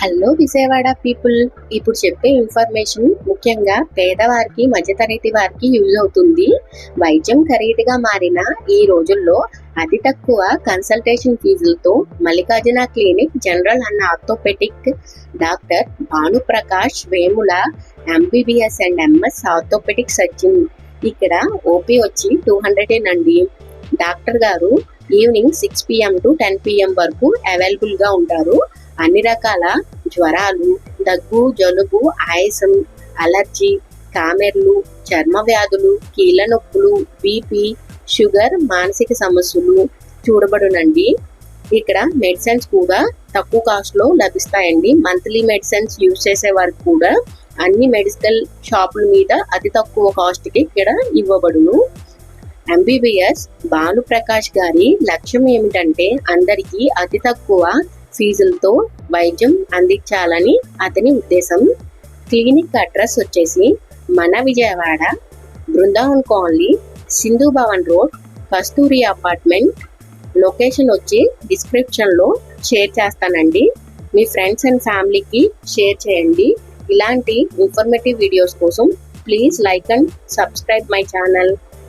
Hello Vijayawada people. ఇప్పుడు చెప్పే information ముఖ్యంగా పేదవారికి మధ్యతరగతి వారికి యూజ్ అవుతుంది. వైద్యం ఖరీదుగా మారిన ఈ రోజుల్లో అతి తక్కువ consultation ఫీజులతో Mallikarjuna clinic general and orthopaedic doctor Bhanuprakash Vemula MBBS and MS orthopaedic surgeon. ఇక్కడ ఓపీ వచ్చి టూ హండ్రెడ్ అండి డాక్టర్ గారు evening six PM to ten PM వరకు అవైలబుల్గా ఉంటారు. అన్ని రకాల జ్వరాలు దగ్గు జలుబు ఆయాసం అలర్జీ కామెర్లు చర్మ వ్యాధులు కీళ్ళ నొప్పులు బీపీ షుగర్ మానసిక సమస్యలు చూడబడునండి. ఇక్కడ మెడిసిన్స్ కూడా తక్కువ కాస్ట్లో లభిస్తాయండి. మంత్లీ మెడిసిన్స్ యూజ్ చేసే వారికి కూడా అన్ని మెడికల్ షాపుల మీద అతి తక్కువ కాస్ట్కి ఇక్కడ ఇవ్వబడును. ఎంబీబీఎస్ భానుప్రకాష్ గారి లక్ష్యం ఏమిటంటే అందరికీ అతి తక్కువ ఫీజులతో వైద్యం అందించాలని అతని ఉద్దేశం. క్లినిక్ అడ్రస్ వచ్చేసి మన Vijayawada Brindavan colony Sindhu Bhavan road Kasturi apartment. Location వచ్చి డిస్క్రిప్షన్లో షేర్ చేస్తానండి. మీ ఫ్రెండ్స్ అండ్ ఫ్యామిలీకి షేర్ చేయండి. ఇలాంటి ఇన్ఫర్మేటివ్ వీడియోస్ కోసం please like and subscribe my channel.